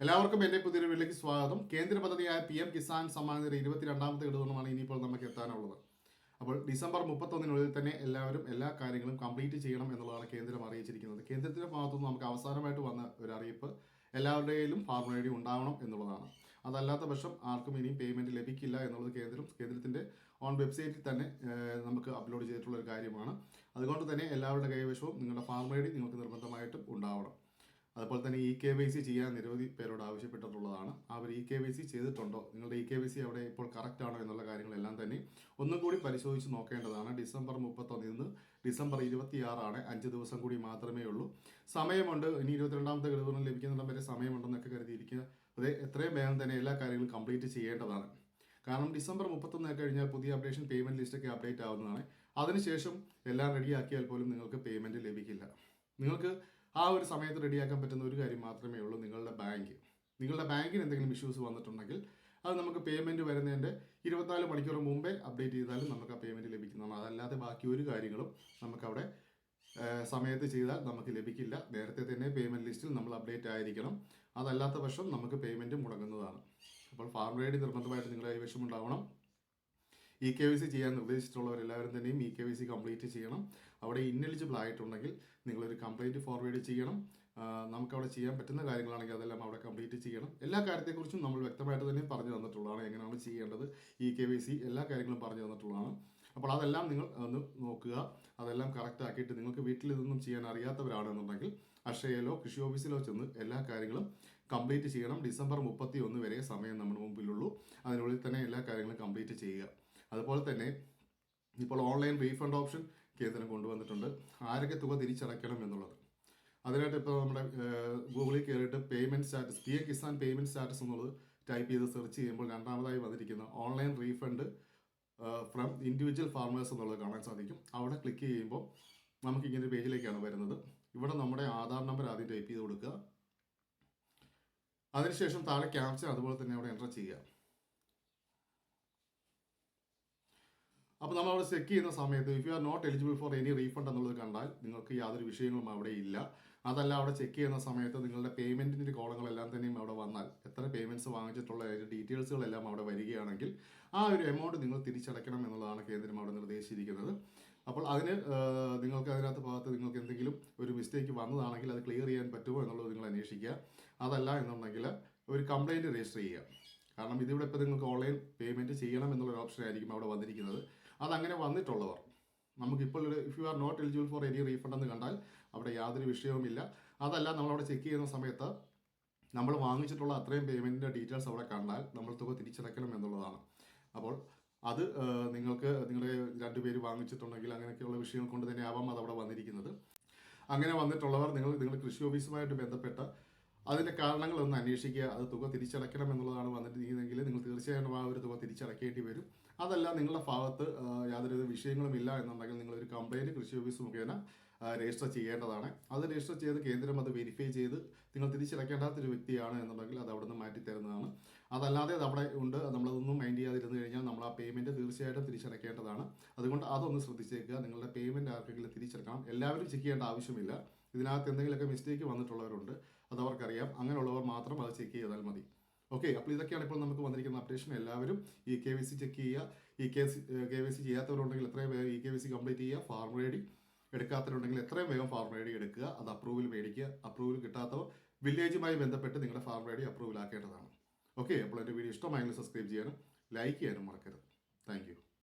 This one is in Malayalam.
എല്ലാവർക്കും എന്റെ പുതിയൊരു വീട്ടിലേക്ക് സ്വാഗതം. കേന്ദ്ര പദ്ധതിയായ പി എം കിസാൻ സമ്മാൻ നിധി ഇരുപത്തിരണ്ടാമത്തെ ഇടതുകൊണ്ടാണ് ഇനിയിപ്പോൾ നമുക്ക് എത്താനുള്ളത്. അപ്പോൾ ഡിസംബർ മുപ്പത്തൊന്നിനുള്ളിൽ തന്നെ എല്ലാവരും എല്ലാ കാര്യങ്ങളും കംപ്ലീറ്റ് ചെയ്യണം എന്നുള്ളതാണ് കേന്ദ്രം അറിയിച്ചിരിക്കുന്നത്. കേന്ദ്രത്തിന്റെ ഭാഗത്തുനിന്ന് നമുക്ക് അവസാനമായിട്ട് വന്ന ഒരു അറിയിപ്പ് എല്ലാവരുടെയും ഫാർമർ ഐ ഡി ഉണ്ടാവണം എന്നുള്ളതാണ്. അതല്ലാത്ത പക്ഷം ആർക്കും ഇനിയും പേയ്മെന്റ് ലഭിക്കില്ല എന്നുള്ളത് കേന്ദ്രം കേന്ദ്രത്തിന്റെ ഓൺ വെബ്സൈറ്റിൽ തന്നെ നമുക്ക് അപ്ലോഡ് ചെയ്തിട്ടുള്ള ഒരു കാര്യമാണ്. അതുകൊണ്ട് തന്നെ എല്ലാവരുടെ കൈവശവും നിങ്ങളുടെ ഫാർമർ ഐ ഡി നിങ്ങൾക്ക് നിർബന്ധമായിട്ടും ഉണ്ടാവണം. അതുപോലെ തന്നെ ഇ കെ വൈ സി ചെയ്യാൻ നിരവധി പേരോട് ആവശ്യപ്പെട്ടിട്ടുള്ളതാണ്. അവർ ഇ കെ വൈ സി ചെയ്തിട്ടുണ്ടോ? നിങ്ങളുടെ ഇ കെ വൈ സി അവിടെ ഇപ്പോൾ കറക്റ്റ് ആണോ എന്നുള്ള കാര്യങ്ങളെല്ലാം തന്നെ ഒന്നും കൂടി പരിശോധിച്ച് നോക്കേണ്ടതാണ്. ഡിസംബർ മുപ്പത്തൊന്നിൽ നിന്ന് ഡിസംബർ ഇരുപത്തിയാറാണ്. അഞ്ച് ദിവസം കൂടി മാത്രമേ ഉള്ളൂ. സമയമുണ്ട്. ഇനി ഇരുപത്തിരണ്ടാമത്തെ ഗഡുവിന് ലഭിക്കുന്നിടം വരെ സമയമുണ്ടെന്നൊക്കെ കരുതിയിരിക്കുക. അത് എത്രയും വേഗം തന്നെ എല്ലാ കാര്യങ്ങളും കംപ്ലീറ്റ് ചെയ്യേണ്ടതാണ്. കാരണം ഡിസംബർ മുപ്പത്തൊന്ന് കഴിഞ്ഞാൽ പുതിയ അപ്ഡേഷൻ പേയ്മെന്റ് ലിസ്റ്റൊക്കെ അപ്ഡേറ്റ് ആവുന്നതാണ്. അതിനുശേഷം എല്ലാം റെഡിയാക്കിയാൽ പോലും നിങ്ങൾക്ക് പേയ്മെന്റ് ലഭിക്കില്ല. നിങ്ങൾക്ക് ആ ഒരു സമയത്ത് റെഡിയാക്കാൻ പറ്റുന്ന ഒരു കാര്യം മാത്രമേ ഉള്ളൂ നിങ്ങളുടെ ബാങ്ക്. നിങ്ങളുടെ ബാങ്കിന് എന്തെങ്കിലും ഇഷ്യൂസ് വന്നിട്ടുണ്ടെങ്കിൽ അത് നമുക്ക് പേയ്മെന്റ് വരുന്നതിന്റെ ഇരുപത്തിനാല് മണിക്കൂർ മുമ്പേ അപ്ഡേറ്റ് ചെയ്താലും നമുക്ക് ആ പേയ്മെന്റ് ലഭിക്കുന്നതാണ്. അതല്ലാതെ ബാക്കി ഒരു കാര്യങ്ങളും നമുക്കവിടെ സമയത്ത് ചെയ്താൽ നമുക്ക് ലഭിക്കില്ല. നേരത്തെ തന്നെ പേയ്മെന്റ് ലിസ്റ്റിൽ നമ്മൾ അപ്ഡേറ്റ് ആയിരിക്കണം. അതല്ലാത്ത പക്ഷം നമുക്ക് പേയ്മെന്റ് മുടങ്ങുന്നതാണ്. അപ്പോൾ ഫാർമർ ഐ ഡി നിർബന്ധമായിട്ട് നിങ്ങളുടെ കൈവശം ഉണ്ടാവണം ഇ കെ വി സി ചെയ്യാൻ നിർദ്ദേശിച്ചിട്ടുള്ളവരെല്ലാവരും തന്നെയും E K V C complete ചെയ്യണം. അവിടെ ഇന്നലിജിബിൾ ആയിട്ടുണ്ടെങ്കിൽ നിങ്ങളൊരു കംപ്ലൈന്റ് ഫോർവേഡ് ചെയ്യണം. നമുക്കവിടെ ചെയ്യാൻ പറ്റുന്ന കാര്യങ്ങളാണെങ്കിൽ അതെല്ലാം അവിടെ കംപ്ലീറ്റ് ചെയ്യണം. എല്ലാ കാര്യത്തെക്കുറിച്ചും നമ്മൾ വ്യക്തമായിട്ട് തന്നെ പറഞ്ഞു തന്നിട്ടുള്ളതാണ് എങ്ങനെയാണ് ചെയ്യേണ്ടത്. ഇ കെ വി സി എല്ലാ കാര്യങ്ങളും പറഞ്ഞു തന്നിട്ടുള്ളതാണ്. അപ്പോൾ അതെല്ലാം നിങ്ങൾ ഒന്ന് നോക്കുക. അതെല്ലാം കറക്റ്റ് ആക്കിയിട്ട് നിങ്ങൾക്ക് വീട്ടിൽ ഇതൊന്നും ചെയ്യാൻ അറിയാത്തവരാണെന്നുണ്ടെങ്കിൽ അക്ഷയയിലോ കൃഷി ഓഫീസിലോ ചെന്ന് എല്ലാ കാര്യങ്ങളും കംപ്ലീറ്റ് ചെയ്യണം. ഡിസംബർ മുപ്പത്തി ഒന്ന് വരെ സമയം നമ്മുടെ മുമ്പിലുള്ളൂ. അതിനുള്ളിൽ തന്നെ എല്ലാ കാര്യങ്ങളും കംപ്ലീറ്റ് ചെയ്യുക. അതുപോലെ തന്നെ ഇപ്പോൾ ഓൺലൈൻ റീഫണ്ട് ഓപ്ഷൻ കേന്ദ്രം കൊണ്ടുവന്നിട്ടുണ്ട്. ആരൊക്കെ തുക തിരിച്ചടയ്ക്കണം എന്നുള്ളത്. അതിനായിട്ട് ഇപ്പോൾ നമ്മുടെ ഗൂഗിളിൽ കയറിയിട്ട് payment status P A Kisan payment status എന്നുള്ളത് ടൈപ്പ് ചെയ്ത് സെർച്ച് ചെയ്യുമ്പോൾ രണ്ടാമതായി വന്നിരിക്കുന്ന online refund from individual farmers എന്നുള്ളത് കാണാൻ സാധിക്കും. അവിടെ ക്ലിക്ക് ചെയ്യുമ്പോൾ നമുക്ക് ഇങ്ങനെ പേജിലേക്കാണ് വരുന്നത്. ഇവിടെ നമ്മുടെ ആധാർ നമ്പർ ആദ്യം ടൈപ്പ് ചെയ്ത് കൊടുക്കുക. അതിനുശേഷം താഴെ ക്യാപ്ചർ അതുപോലെ തന്നെ അവിടെ എന്റർ ചെയ്യുക. അപ്പോൾ നമ്മൾ അവിടെ ചെക്ക് ചെയ്യുന്ന സമയത്ത് if you are not eligible for any refund എന്നുള്ളത് കണ്ടാൽ നിങ്ങൾക്ക് യാതൊരു വിഷയങ്ങളും അവിടെ ഇല്ല. അതല്ല അവിടെ ചെക്ക് ചെയ്യുന്ന സമയത്ത് നിങ്ങളുടെ പേയ്മെന്റിന്റെ കോളങ്ങളെല്ലാം തന്നെയും അവിടെ വന്നാൽ എത്ര പേയ്മെന്റ്സ് വാങ്ങിച്ചിട്ടുള്ള ഡീറ്റെയിൽസുകളെല്ലാം അവിടെ വരികയാണെങ്കിൽ ആ ഒരു എമൗണ്ട് നിങ്ങൾ തിരിച്ചടയ്ക്കണം എന്നുള്ളതാണ് കേന്ദ്രം അവിടെ നിർദ്ദേശിച്ചിരിക്കുന്നത്. അപ്പോൾ അതിന് നിങ്ങൾക്ക് അതിനകത്ത് ഭാഗത്ത് നിങ്ങൾക്ക് എന്തെങ്കിലും ഒരു മിസ്റ്റേക്ക് വന്നതാണെങ്കിൽ അത് ക്ലിയർ ചെയ്യാൻ പറ്റുമോ എന്നുള്ളത് നിങ്ങൾ അന്വേഷിക്കുക. അതല്ല എന്നുണ്ടെങ്കിൽ ഒരു കംപ്ലൈന്റ് രജിസ്റ്റർ ചെയ്യുക. കാരണം ഇതിവിടെ ഇപ്പോൾ നിങ്ങൾക്ക് ഓൺലൈൻ പേയ്മെന്റ് ചെയ്യണം എന്നുള്ളൊരു ഓപ്ഷൻ ആയിരിക്കും അവിടെ വന്നിരിക്കുന്നത്. അതങ്ങനെ വന്നിട്ടുള്ളവർ നമുക്കിപ്പോൾ ഒരു if you are not eligible for any refund എന്ന് കണ്ടാൽ അവിടെ യാതൊരു വിഷയവുമില്ല. അതല്ല നമ്മളവിടെ ചെക്ക് ചെയ്യുന്ന സമയത്ത് നമ്മൾ വാങ്ങിച്ചിട്ടുള്ള അത്രയും പേയ്മെന്റിന്റെ ഡീറ്റെയിൽസ് അവിടെ കണ്ടാൽ നമ്മൾ തുക തിരിച്ചടയ്ക്കണം എന്നുള്ളതാണ്. അപ്പോൾ അത് നിങ്ങൾക്ക് നിങ്ങളുടെ രണ്ടുപേര് വാങ്ങിച്ചിട്ടുണ്ടെങ്കിൽ അങ്ങനെയൊക്കെയുള്ള വിഷയങ്ങൾ കൊണ്ട് തന്നെ ആവാം അത് അവിടെ വന്നിരിക്കുന്നത്. അങ്ങനെ വന്നിട്ടുള്ളവർ നിങ്ങൾ നിങ്ങൾ കൃഷി ഓഫീസുമായിട്ട് ബന്ധപ്പെട്ട അതിന്റെ കാരണങ്ങൾ ഒന്ന് അന്വേഷിക്കുക അത് തുക തിരിച്ചടയ്ക്കണം എന്നുള്ളതാണ് വന്നിട്ടിരിക്കുന്നതെങ്കിൽ നിങ്ങൾ തീർച്ചയായിട്ടും ആ ഒരു തുക തിരിച്ചടയ്ക്കേണ്ടി വരും. അതല്ല നിങ്ങളുടെ ഭാഗത്ത് യാതൊരു വിഷയങ്ങളും ഇല്ല എന്നുണ്ടെങ്കിൽ നിങ്ങളൊരു കംപ്ലയിന്റ് കൃഷി ഓഫീസ് മുഖേന രജിസ്റ്റർ ചെയ്യേണ്ടതാണ്. അത് രജിസ്റ്റർ ചെയ്ത് കേന്ദ്രം അത് വെരിഫൈ ചെയ്ത് നിങ്ങൾ തിരിച്ചടയ്ക്കേണ്ടാത്തൊരു വ്യക്തിയാണ് എന്നുണ്ടെങ്കിൽ അത് അവിടെ നിന്ന് മാറ്റി തരുന്നതാണ്. അതല്ലാതെ അത് അവിടെ ഉണ്ട് നമ്മളതൊന്നും മൈൻഡ് ചെയ്യാതിരുന്നു കഴിഞ്ഞാൽ നമ്മൾ ആ പേയ്മെന്റ് തീർച്ചയായിട്ടും തിരിച്ചടയ്ക്കേണ്ടതാണ്. അതുകൊണ്ട് അതൊന്ന് ശ്രദ്ധിച്ചേക്കുക. നിങ്ങളുടെ പേയ്മെന്റ് ആർക്കെങ്കിലും തിരിച്ചടക്കണം എല്ലാവരും ചെക്ക് ചെയ്യേണ്ട ആവശ്യമില്ല. ഇതിനകത്ത് എന്തെങ്കിലുമൊക്കെ മിസ്റ്റേക്ക് വന്നിട്ടുള്ളവരുണ്ട് അത് അവർക്കറിയാം. അങ്ങനെയുള്ളവർ മാത്രം അത് ചെക്ക് ചെയ്താൽ മതി. ഓക്കെ അപ്പോൾ ഇതൊക്കെയാണ് ഇപ്പോൾ നമുക്ക് വന്നിരിക്കുന്ന അപ്ഡേഷൻ എല്ലാവരും ഈ കെ വി സി ചെക്ക് ചെയ്യുക. E K C K V C ചെയ്യാത്തവരുണ്ടെങ്കിൽ എത്രയും വേഗം E K V C complete ചെയ്യുക. ഫാർമർ ഐ ഡി എടുക്കാത്തവരുണ്ടെങ്കിൽ എത്രയും വേഗം ഫാർമർ ഐ ഡി എടുക്കുക. അത് അപ്രൂവൽ മേടിക്കുക. അപ്രൂവൽ കിട്ടാത്തവർ വില്ലേജുമായി ബന്ധപ്പെട്ട് നിങ്ങളുടെ ഫാർമർ ഐ ഡി അപ്രൂവൽ ആക്കേണ്ടതാണ് ഓക്കെ അപ്പോൾ എന്റെ വീഡിയോ ഇഷ്ടമായെങ്കിൽ സബ്സ്ക്രൈബ് ചെയ്യാനും ലൈക്ക് ചെയ്യാനും മറക്കരുത്. താങ്ക്